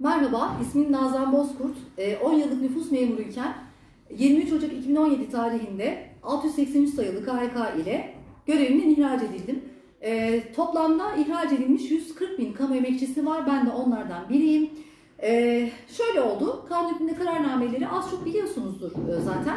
Merhaba, ismim Nazan Bozkurt. Ee, 10 yıllık nüfus memuruyken 23 Ocak 2017 tarihinde 683 sayılı KHK ile görevimden ihraç edildim. Ee, toplamda ihraç edilmiş 140 bin kamu emekçisi var. Ben de onlardan biriyim. Ee, şöyle oldu, kanun hükmünde kararnameleri az çok biliyorsunuzdur e, zaten.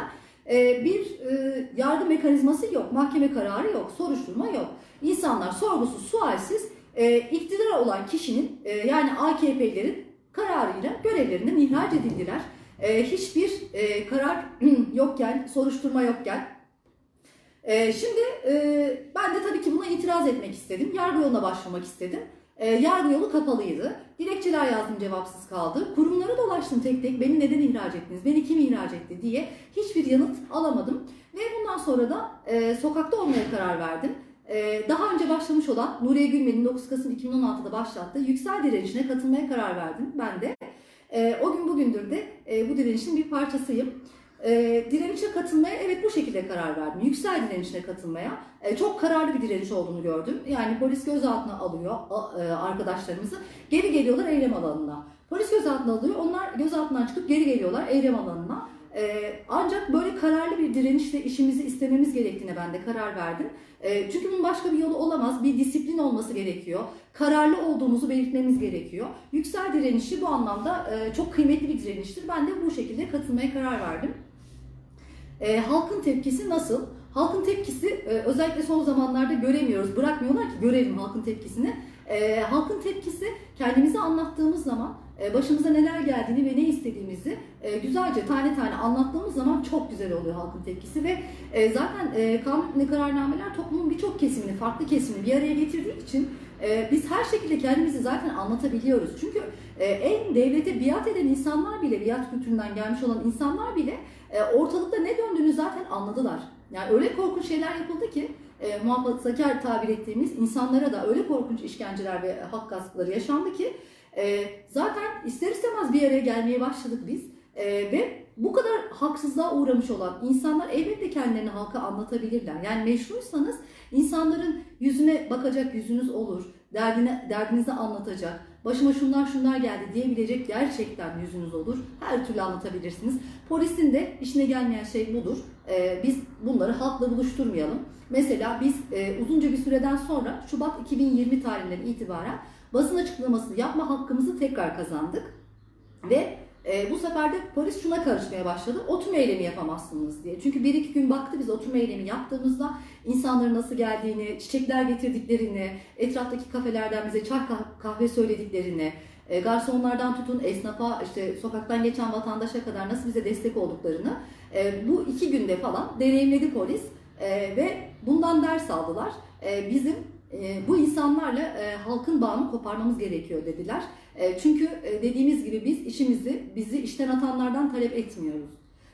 Ee, bir e, yargı mekanizması yok, mahkeme kararı yok, soruşturma yok. İnsanlar sorgusuz, sualsiz e, iktidar olan kişinin e, yani AKP'lerin kararıyla görevlerinden ihraç edildiler. E, hiçbir e, karar yokken, soruşturma yokken. E, şimdi e, ben de tabii ki buna itiraz etmek istedim. Yargı yoluna başvurmak istedim. E, yargı yolu kapalıydı. Dilekçeler yazdım cevapsız kaldı. Kurumları dolaştım tek tek. Beni neden ihraç ettiniz? Beni kim ihraç etti diye hiçbir yanıt alamadım. Ve bundan sonra da e, sokakta olmaya karar verdim. Ee, daha önce başlamış olan Nuriye Gülmen'in 9 Kasım 2016'da başlattığı yüksel direnişine katılmaya karar verdim ben de. Ee, o gün bugündür de e, bu direnişin bir parçasıyım. Ee, direnişe katılmaya evet bu şekilde karar verdim. Yüksel direnişine katılmaya. Ee, çok kararlı bir direniş olduğunu gördüm. Yani polis gözaltına alıyor e, arkadaşlarımızı. Geri geliyorlar eylem alanına. Polis gözaltına alıyor. Onlar gözaltından çıkıp geri geliyorlar eylem alanına. Ee, ancak böyle kararlı bir direnişle işimizi istememiz gerektiğine ben de karar verdim. Ee, çünkü bunun başka bir yolu olamaz. Bir disiplin olması gerekiyor. Kararlı olduğumuzu belirtmemiz gerekiyor. Yüksel direnişi bu anlamda e, çok kıymetli bir direniştir. Ben de bu şekilde katılmaya karar verdim. Ee, halkın tepkisi nasıl? Halkın tepkisi e, özellikle son zamanlarda göremiyoruz. Bırakmıyorlar ki görelim halkın tepkisini. Ee, halkın tepkisi kendimizi anlattığımız zaman e, başımıza neler geldiğini ve ne istediğimizi e, güzelce tane tane anlattığımız zaman çok güzel oluyor halkın tepkisi ve e, zaten e, kanun kararnameler toplumun birçok kesimini, farklı kesimini bir araya getirdiği için e, biz her şekilde kendimizi zaten anlatabiliyoruz. Çünkü e, en devlete biat eden insanlar bile, biat kültüründen gelmiş olan insanlar bile e, ortalıkta ne döndüğünü zaten anladılar. Yani öyle korkunç şeyler yapıldı ki e, muhafazakar tabir ettiğimiz insanlara da öyle korkunç işkenceler ve hak gaspları yaşandı ki e, zaten ister istemez bir araya gelmeye başladık biz. E, ve bu kadar haksızlığa uğramış olan insanlar elbette kendilerini halka anlatabilirler. Yani meşruysanız insanların yüzüne bakacak yüzünüz olur. Derdine, derdinizi anlatacak. Başıma şunlar şunlar geldi diyebilecek gerçekten yüzünüz olur. Her türlü anlatabilirsiniz. Polisin de işine gelmeyen şey budur. Ee, biz bunları halkla buluşturmayalım. Mesela biz e, uzunca bir süreden sonra Şubat 2020 tarihinden itibaren basın açıklaması yapma hakkımızı tekrar kazandık. Ve e, bu sefer de polis şuna karışmaya başladı. Oturma eylemi yapamazsınız diye. Çünkü bir iki gün baktı biz oturma eylemi yaptığımızda insanların nasıl geldiğini, çiçekler getirdiklerini, etraftaki kafelerden bize çay kahve söylediklerini, e, garsonlardan tutun esnafa, işte sokaktan geçen vatandaşa kadar nasıl bize destek olduklarını e, bu iki günde falan deneyimledi polis E, ve bundan ders aldılar. E, bizim e, bu insanlarla e, halkın bağını koparmamız gerekiyor dediler. E, çünkü e, dediğimiz gibi biz işimizi bizi işten atanlardan talep etmiyoruz.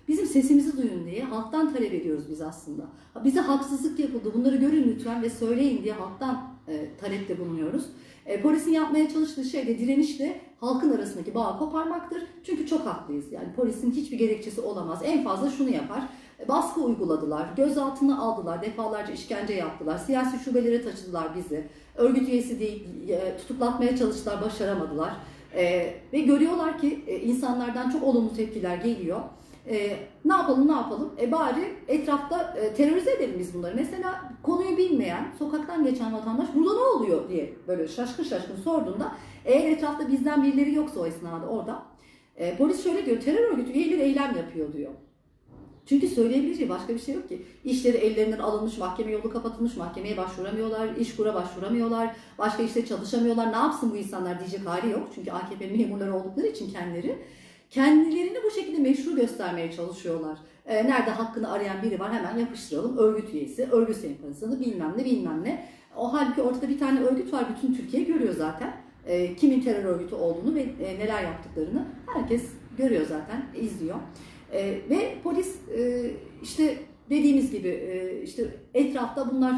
Bizim sesimizi duyun diye halktan talep ediyoruz biz aslında. Bize haksızlık yapıldı bunları görün lütfen ve söyleyin diye halktan e, talepte bulunuyoruz. E, polisin yapmaya çalıştığı şey de direnişle halkın arasındaki bağı koparmaktır. Çünkü çok haklıyız. Yani polisin hiçbir gerekçesi olamaz. En fazla şunu yapar. E, baskı uyguladılar, gözaltına aldılar, defalarca işkence yaptılar, siyasi şubelere taşıdılar bizi. Örgüt üyesi değil, e, tutuklatmaya çalıştılar, başaramadılar. E, ve görüyorlar ki e, insanlardan çok olumlu tepkiler geliyor. E, ne yapalım ne yapalım? E bari etrafta e, terörize edelim biz bunları. Mesela konuyu bilmeyen, sokaktan geçen vatandaş burada ne oluyor diye böyle şaşkın şaşkın sorduğunda eğer etrafta bizden birileri yoksa o esnada orada e, polis şöyle diyor terör örgütü üyeleri eylem yapıyor diyor. Çünkü söyleyebileceği başka bir şey yok ki. İşleri ellerinden alınmış, mahkeme yolu kapatılmış, mahkemeye başvuramıyorlar, iş kura başvuramıyorlar, başka işte çalışamıyorlar. Ne yapsın bu insanlar diyecek hali yok. Çünkü AKP memurları oldukları için kendileri. Kendilerini bu şekilde meşru göstermeye çalışıyorlar. Ee, nerede hakkını arayan biri var hemen yapıştıralım. Örgüt üyesi, örgüt sempatizanı bilmem ne bilmem ne. O halbuki ortada bir tane örgüt var. Bütün Türkiye görüyor zaten. Ee, kimin terör örgütü olduğunu ve e, neler yaptıklarını herkes görüyor zaten, izliyor. E, ve polis e, işte dediğimiz gibi e, işte etrafta bunlar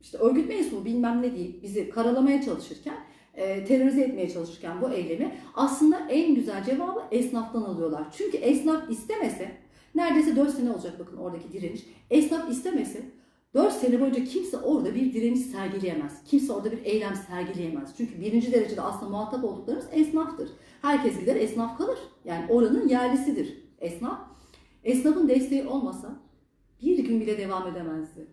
işte örgüt mensubu bilmem ne deyip bizi karalamaya çalışırken e, terörize etmeye çalışırken bu eylemi aslında en güzel cevabı esnaftan alıyorlar. Çünkü esnaf istemese neredeyse 4 sene olacak bakın oradaki direniş. Esnaf istemese 4 sene boyunca kimse orada bir direniş sergileyemez. Kimse orada bir eylem sergileyemez. Çünkü birinci derecede aslında muhatap olduklarımız esnaftır. Her herkes gider esnaf kalır. Yani oranın yerlisidir esnaf. Esnafın desteği olmasa bir gün bile devam edemezdi.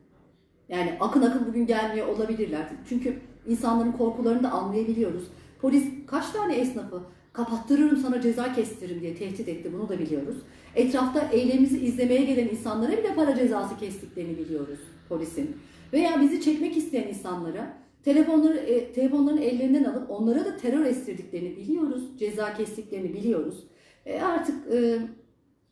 Yani akın akın bugün gelmiyor olabilirler. Çünkü insanların korkularını da anlayabiliyoruz. Polis kaç tane esnafı kapattırırım sana ceza kestiririm diye tehdit etti bunu da biliyoruz. Etrafta eylemimizi izlemeye gelen insanlara bile para cezası kestiklerini biliyoruz polisin. Veya bizi çekmek isteyen insanlara telefonları e, telefonlarını ellerinden alıp onlara da terör estirdiklerini biliyoruz. Ceza kestiklerini biliyoruz. E, artık e,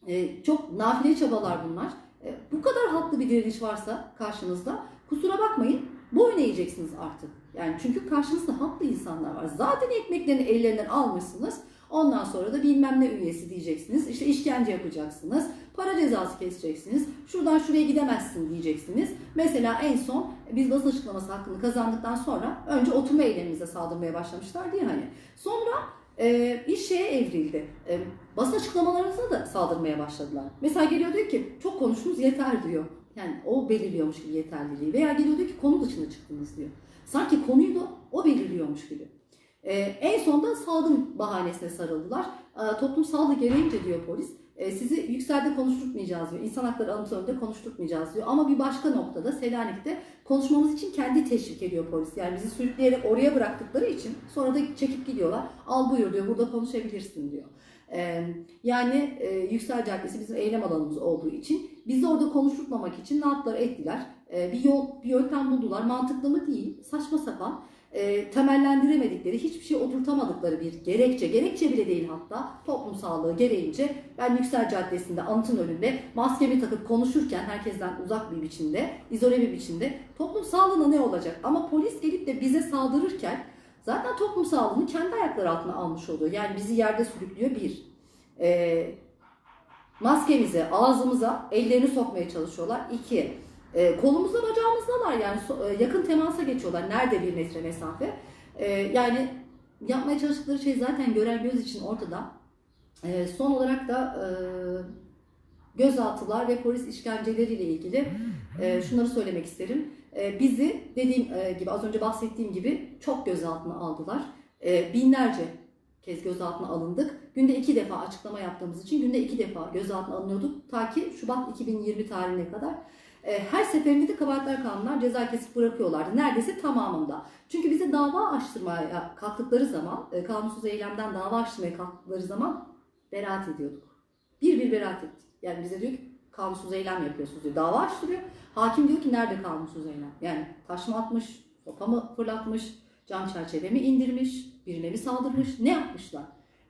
e, çok nafile çabalar bunlar. E, bu kadar haklı bir direniş varsa karşınızda kusura bakmayın boyun eğeceksiniz artık. Yani çünkü karşınızda haklı insanlar var. Zaten ekmeklerini ellerinden almışsınız. Ondan sonra da bilmem ne üyesi diyeceksiniz. İşte işkence yapacaksınız. Para cezası keseceksiniz. Şuradan şuraya gidemezsin diyeceksiniz. Mesela en son biz basın açıklaması hakkını kazandıktan sonra önce oturma eylemimize saldırmaya başlamışlar diye hani. Sonra e, iş şeye evrildi. E, basın açıklamalarınıza da saldırmaya başladılar. Mesela geliyor diyor ki çok konuştunuz yeter diyor. Yani o belirliyormuş gibi yeterliliği. Veya geliyor diyor ki konu dışına çıktınız diyor. Sanki konuyu da o belirliyormuş gibi. Ee, en sonda salgın bahanesine sarıldılar. Ee, toplum sağlığı gereğince diyor polis. e, sizi yükselde konuşturtmayacağız diyor. İnsan hakları anıtı önünde konuşturtmayacağız diyor. Ama bir başka noktada Selanik'te konuşmamız için kendi teşvik ediyor polis. Yani bizi sürükleyerek oraya bıraktıkları için sonra da çekip gidiyorlar. Al buyur diyor burada konuşabilirsin diyor. Yani Yüksel Caddesi bizim eylem alanımız olduğu için bizi orada konuşturmamak için ne yaptılar ettiler. Bir yol, bir yöntem buldular. Mantıklı mı değil, saçma sapan. E, temellendiremedikleri, hiçbir şey oturtamadıkları bir gerekçe, gerekçe bile değil hatta toplum sağlığı gereğince ben Yüksel Caddesi'nde anıtın önünde maskemi takıp konuşurken herkesten uzak bir biçimde, izole bir biçimde toplum sağlığına ne olacak? Ama polis gelip de bize saldırırken zaten toplum sağlığını kendi ayakları altına almış oluyor. Yani bizi yerde sürüklüyor bir. E, maskemize, ağzımıza ellerini sokmaya çalışıyorlar. İki, e, kolumuzda bacağımızdalar yani so- e, yakın temasa geçiyorlar. Nerede bir metre mesafe? E, yani yapmaya çalıştıkları şey zaten gören göz için ortada. E, son olarak da e, gözaltılar ve polis işkenceleriyle ilgili e, şunları söylemek isterim. E, bizi dediğim e, gibi az önce bahsettiğim gibi çok gözaltına aldılar. E, binlerce kez gözaltına alındık. Günde iki defa açıklama yaptığımız için günde iki defa gözaltına alınıyorduk. Ta ki Şubat 2020 tarihine kadar. E, Her seferinde de kabahatler kanunlar ceza kesip bırakıyorlardı. Neredeyse tamamında. Çünkü bize dava açtırmaya kalktıkları zaman, e, kanunsuz eylemden dava açtırmaya kalktıkları zaman beraat ediyorduk. Bir bir beraat ettik. Yani bize diyor ki kanunsuz eylem yapıyorsunuz diyor. Dava açtırıyor. Hakim diyor ki nerede kanunsuz eylem? Yani taş mı atmış, sopa mı fırlatmış, cam çerçeve mi indirmiş, birine mi saldırmış, ne yapmışlar?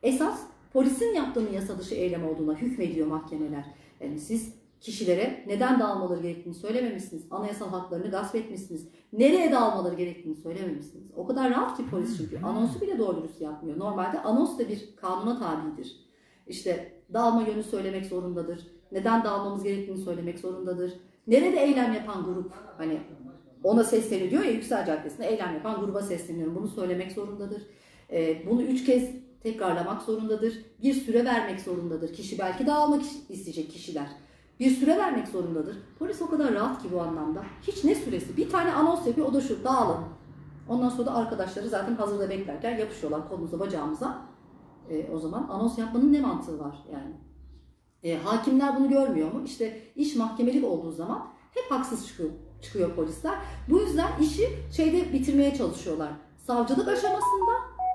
Esas polisin yaptığının yasa dışı eylem olduğuna hükmediyor mahkemeler. Yani siz kişilere neden dağılmaları gerektiğini söylememişsiniz. Anayasal haklarını gasp etmişsiniz. Nereye dağılmaları gerektiğini söylememişsiniz. O kadar rahat ki polis çünkü. Anonsu bile doğru dürüst yapmıyor. Normalde anons da bir kanuna tabidir. İşte dağılma yönü söylemek zorundadır. Neden dağılmamız gerektiğini söylemek zorundadır. Nerede eylem yapan grup hani ona sesleniyor diyor ya Yüksel Caddesi'nde eylem yapan gruba sesleniyorum. Bunu söylemek zorundadır. Ee, bunu üç kez tekrarlamak zorundadır. Bir süre vermek zorundadır. Kişi belki dağılmak isteyecek kişiler. Bir süre vermek zorundadır. Polis o kadar rahat ki bu anlamda. Hiç ne süresi? Bir tane anons yapıyor o da şu dağılın. Ondan sonra da arkadaşları zaten hazırda beklerken yapışıyorlar kolumuza bacağımıza. E, o zaman anons yapmanın ne mantığı var yani? E, hakimler bunu görmüyor mu? İşte iş mahkemelik olduğu zaman hep haksız çıkıyor, çıkıyor polisler. Bu yüzden işi şeyde bitirmeye çalışıyorlar. Savcılık aşamasında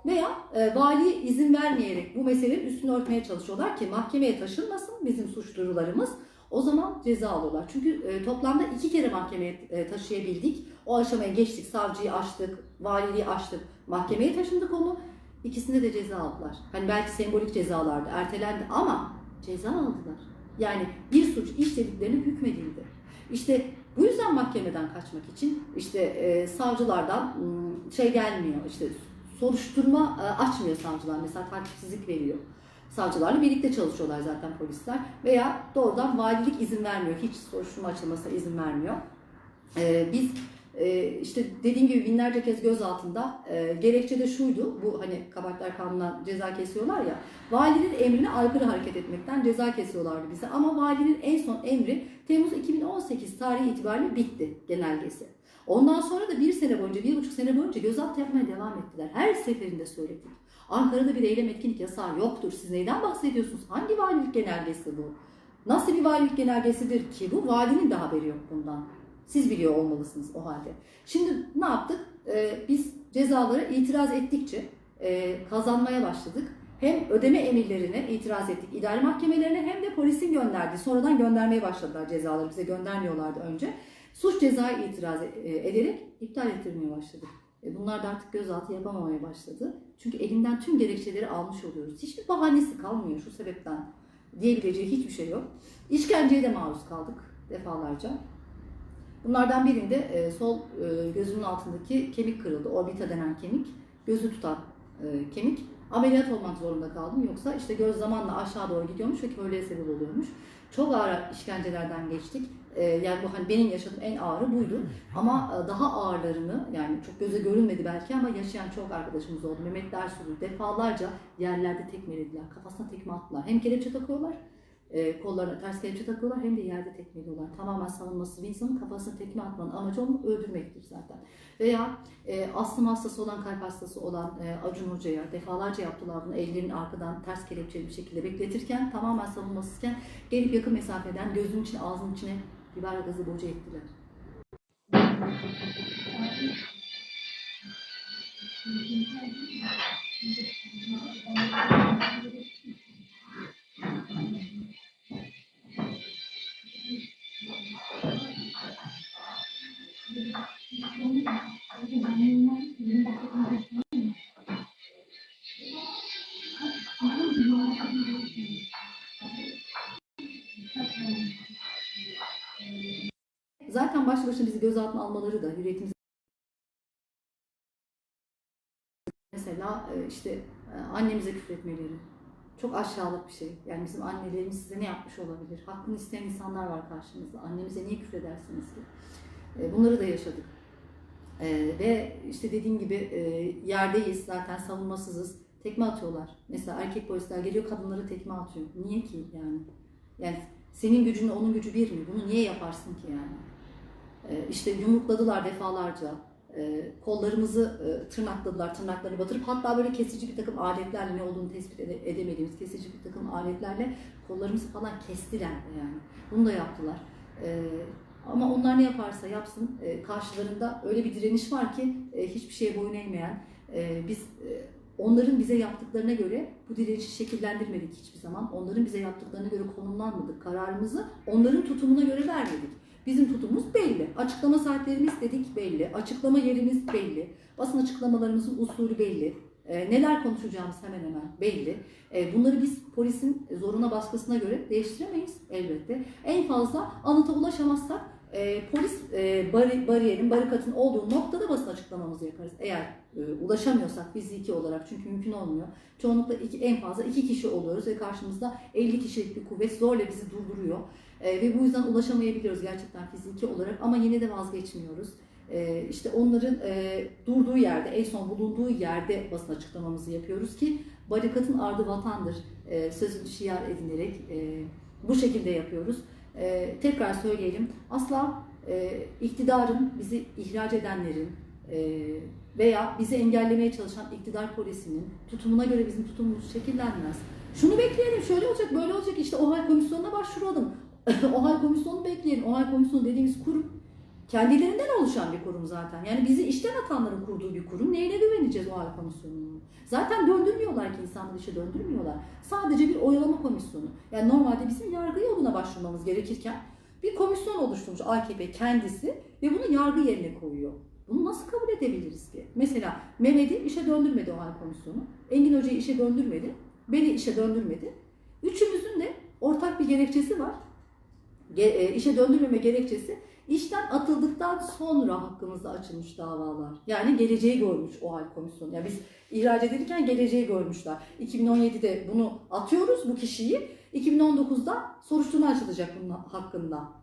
veya e, vali izin vermeyerek bu meselenin üstünü örtmeye çalışıyorlar ki mahkemeye taşınmasın bizim suç duyurularımız. O zaman ceza alıyorlar. Çünkü e, toplamda iki kere mahkemeye e, taşıyabildik. O aşamaya geçtik. Savcıyı açtık, valiliği açtık. Mahkemeye taşındık onu. İkisinde de ceza aldılar. Hani belki sembolik cezalardı, ertelendi ama ceza aldılar. Yani bir suç işlediklerine hükmedildi. İşte bu yüzden mahkemeden kaçmak için işte e, savcılardan şey gelmiyor. İşte soruşturma e, açmıyor savcılar. Mesela takipsizlik veriyor. Savcılarla birlikte çalışıyorlar zaten polisler. Veya doğrudan valilik izin vermiyor. Hiç soruşturma açılmasına izin vermiyor. Ee, biz e, işte dediğim gibi binlerce kez gözaltında e, gerekçe de şuydu. Bu hani kabahatler kanununa ceza kesiyorlar ya. Valinin emrine aykırı hareket etmekten ceza kesiyorlardı bize. Ama valinin en son emri Temmuz 2018 tarihi itibariyle bitti genelgesi. Ondan sonra da bir sene boyunca, bir buçuk sene boyunca gözaltı yapmaya devam ettiler. Her seferinde söyledik. Ankara'da bir eylem etkinlik yasağı yoktur. Siz neyden bahsediyorsunuz? Hangi valilik genelgesi bu? Nasıl bir valilik genelgesidir ki bu? Valinin de haberi yok bundan. Siz biliyor olmalısınız o halde. Şimdi ne yaptık? Ee, biz cezalara itiraz ettikçe e, kazanmaya başladık. Hem ödeme emirlerine itiraz ettik idari mahkemelerine hem de polisin gönderdiği, sonradan göndermeye başladılar cezaları. Bize göndermiyorlardı önce. Suç cezaya itiraz e, ederek iptal ettirmeye başladık. E, Bunlar da artık gözaltı yapamamaya başladı. Çünkü elinden tüm gerekçeleri almış oluyoruz. Hiçbir bahanesi kalmıyor şu sebepten. Diyebileceği hiçbir şey yok. İşkenceye de maruz kaldık defalarca. Bunlardan birinde e, sol e, gözünün altındaki kemik kırıldı. Orbita denen kemik. Gözü tutan e, kemik. Ameliyat olmak zorunda kaldım. Yoksa işte göz zamanla aşağı doğru gidiyormuş ve körlüğe sebep oluyormuş. Çok ağır işkencelerden geçtik. E, yani bu hani benim yaşadığım en ağırı buydu. Ama e, daha ağırlarını yani çok göze görünmedi belki ama yaşayan çok arkadaşımız oldu. Mehmet Dersu'yu defalarca yerlerde tekmelediler. Kafasına tekme attılar. Hem kelepçe takıyorlar e, kollarına ters kelepçe takıyorlar hem de yerde tekmeliyorlar. Tamamen savunması bir insanın kafasına tekme atmanın amacı onu öldürmektir zaten. Veya e, astım hastası olan, kalp hastası olan e, Acun Hoca'ya defalarca yaptılar bunu ellerini arkadan ters kelepçeli bir şekilde bekletirken tamamen savunmasızken gelip yakın mesafeden gözünün içine ağzının içine biber gazı boca ettiler. Zaten başlı başına bizi gözaltına almaları da hürriyetimizi mesela e, işte e, annemize küfretmeleri çok aşağılık bir şey. Yani bizim annelerimiz size ne yapmış olabilir? Hakkını isteyen insanlar var karşınızda. Annemize niye küfredersiniz ki? E, Bunları da yaşadık. Ve işte dediğim gibi yerdeyiz zaten savunmasızız. Tekme atıyorlar. Mesela erkek polisler geliyor kadınlara tekme atıyor. Niye ki yani? Yani senin gücünle onun gücü bir mi? Bunu niye yaparsın ki yani? E, işte yumrukladılar defalarca. E, kollarımızı e, tırnakladılar, tırnaklarını batırıp hatta böyle kesici bir takım aletlerle ne olduğunu tespit ede- edemediğimiz kesici bir takım aletlerle kollarımızı falan kestiler yani. Bunu da yaptılar. E, ama onlar ne yaparsa yapsın e, karşılarında öyle bir direniş var ki e, hiçbir şeye boyun eğmeyen e, biz e, onların bize yaptıklarına göre bu direnişi şekillendirmedik hiçbir zaman. Onların bize yaptıklarına göre konumlanmadık. Kararımızı onların tutumuna göre vermedik. Bizim tutumumuz belli. Açıklama saatlerimiz dedik belli. Açıklama yerimiz belli. Basın açıklamalarımızın usulü belli. E, neler konuşacağımız hemen hemen belli. E, bunları biz polisin zoruna baskısına göre değiştiremeyiz elbette. En fazla anıta ulaşamazsak e, polis e, bari, bariyerin, barikatın olduğu noktada basın açıklamamızı yaparız. Eğer e, ulaşamıyorsak fiziki olarak çünkü mümkün olmuyor. Çoğunlukla iki, en fazla iki kişi oluyoruz ve karşımızda 50 kişilik bir kuvvet zorla bizi durduruyor. E, ve bu yüzden ulaşamayabiliyoruz gerçekten fiziki olarak ama yine de vazgeçmiyoruz. E, işte onların e, durduğu yerde, en son bulunduğu yerde basın açıklamamızı yapıyoruz ki barikatın ardı vatandır e, sözünü şiar edinerek e, bu şekilde yapıyoruz. E, tekrar söyleyelim, asla e, iktidarın, bizi ihraç edenlerin e, veya bizi engellemeye çalışan iktidar polisinin tutumuna göre bizim tutumumuz şekillenmez. Şunu bekleyelim, şöyle olacak, böyle olacak, işte OHAL komisyonuna başvuralım. OHAL komisyonu bekleyelim. OHAL komisyonu dediğimiz kurum kendilerinden oluşan bir kurum zaten. Yani bizi işten atanların kurduğu bir kurum. Neyine güveneceğiz OHAL komisyonunu? Zaten döndürmüyorlar ki insanları işe döndürmüyorlar. Sadece bir oyalama komisyonu. Yani normalde bizim yargı yoluna başvurmamız gerekirken bir komisyon oluşturmuş AKP kendisi ve bunu yargı yerine koyuyor. Bunu nasıl kabul edebiliriz ki? Mesela Mehmet'i işe döndürmedi OHAL komisyonu. Engin Hoca'yı işe döndürmedi. Beni işe döndürmedi. Üçümüzün de ortak bir gerekçesi var. Ge- e, işe döndürmeme gerekçesi işten atıldıktan sonra hakkımızda açılmış davalar. Yani geleceği görmüş o hal komisyonu. Yani biz ihraç edilirken geleceği görmüşler. 2017'de bunu atıyoruz bu kişiyi. 2019'da soruşturma açılacak bunun hakkında.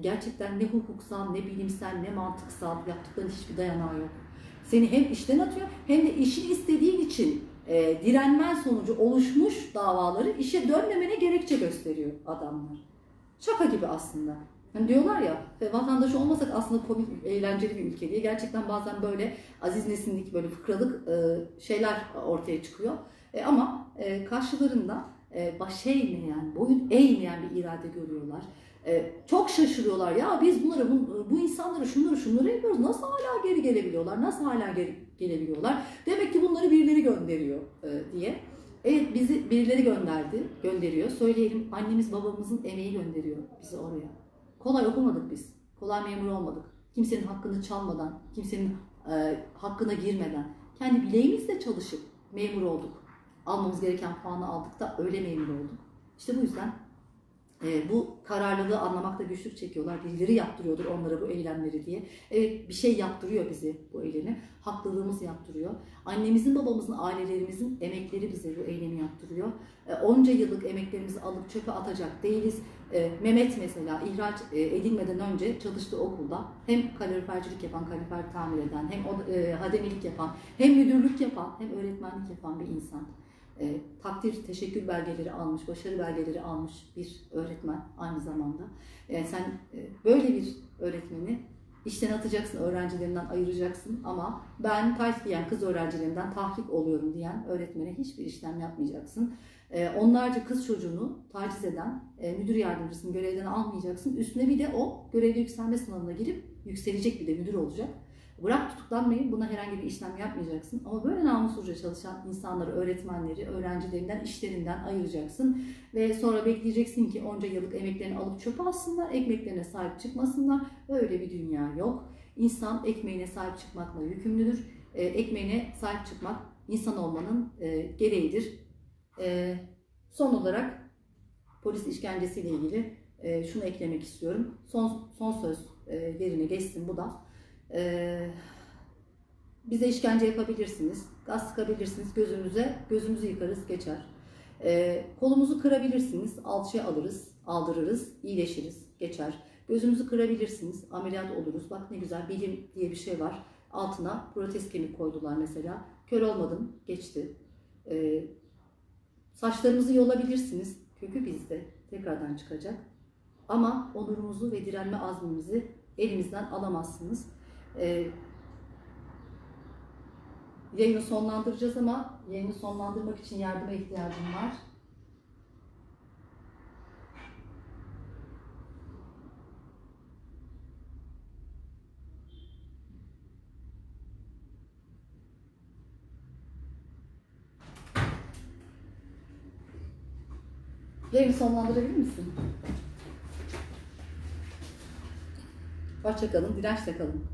Gerçekten ne hukuksal, ne bilimsel, ne mantıksal yaptıkların hiçbir dayanağı yok. Seni hem işten atıyor hem de işini istediğin için e, direnmen sonucu oluşmuş davaları işe dönmemene gerekçe gösteriyor adamlar. Şaka gibi aslında. Hani diyorlar ya e, vatandaşı olmasak aslında komik, eğlenceli bir ülke diye. Gerçekten bazen böyle aziz nesinlik, böyle fıkralık e, şeyler ortaya çıkıyor. E, ama e, karşılarında e, baş eğmeyen, boyun eğmeyen bir irade görüyorlar. E, çok şaşırıyorlar ya biz bunları, bu, bu insanları şunları şunları yapıyoruz. Nasıl hala geri gelebiliyorlar? Nasıl hala geri gelebiliyorlar? Demek ki bunları birileri gönderiyor e, diye. Evet bizi birileri gönderdi, gönderiyor. Söyleyelim annemiz babamızın emeği gönderiyor bizi oraya. Kolay okumadık biz. Kolay memur olmadık. Kimsenin hakkını çalmadan, kimsenin e, hakkına girmeden, kendi bileğimizle çalışıp memur olduk. Almamız gereken puanı aldık da öyle memur olduk. İşte bu yüzden e, bu kararlılığı anlamakta güçlük çekiyorlar. Birileri yaptırıyordur onlara bu eylemleri diye. Evet bir şey yaptırıyor bizi bu eylemi. Haklılığımız yaptırıyor. Annemizin, babamızın, ailelerimizin emekleri bize bu eylemi yaptırıyor. E, onca yıllık emeklerimizi alıp çöpe atacak değiliz. E, Mehmet mesela ihraç e, edilmeden önce çalıştığı okulda hem kalorifercilik yapan, kalorifer tamir eden, hem e, hademilik yapan, hem müdürlük yapan, hem öğretmenlik yapan bir insan. E, takdir, teşekkür belgeleri almış, başarı belgeleri almış bir öğretmen aynı zamanda. E, sen e, böyle bir öğretmeni işten atacaksın, öğrencilerinden ayıracaksın ama ben tayt giyen kız öğrencilerinden tahrik oluyorum diyen öğretmene hiçbir işlem yapmayacaksın. E, onlarca kız çocuğunu taciz eden e, müdür yardımcısını görevden almayacaksın. Üstüne bir de o görevde yükselme sınavına girip yükselecek bir de müdür olacak. Bırak tutuklanmayı, buna herhangi bir işlem yapmayacaksın. Ama böyle namusluca çalışan insanları, öğretmenleri, öğrencilerinden, işlerinden ayıracaksın. Ve sonra bekleyeceksin ki onca yıllık emeklerini alıp çöpe atsınlar, ekmeklerine sahip çıkmasınlar. Öyle bir dünya yok. İnsan ekmeğine sahip çıkmakla yükümlüdür. E, ekmeğine sahip çıkmak insan olmanın e, gereğidir. E, son olarak polis işkencesiyle ilgili e, şunu eklemek istiyorum. Son, son söz e, yerine geçsin bu da. Ee, bize işkence yapabilirsiniz, gaz sıkabilirsiniz, gözümüze, gözümüzü yıkarız, geçer. Ee, kolumuzu kırabilirsiniz, alçıya alırız, aldırırız, iyileşiriz, geçer. Gözümüzü kırabilirsiniz, ameliyat oluruz. Bak ne güzel, bilim diye bir şey var. Altına protez kemik koydular mesela. Kör olmadım, geçti. Ee, saçlarımızı yolabilirsiniz, kökü bizde, tekrardan çıkacak. Ama onurumuzu ve direnme azmimizi elimizden alamazsınız. Ee, yayını sonlandıracağız ama yayını sonlandırmak için yardıma ihtiyacım var. Yayını sonlandırabilir misin? Hoşça kalın, dirençle kalın.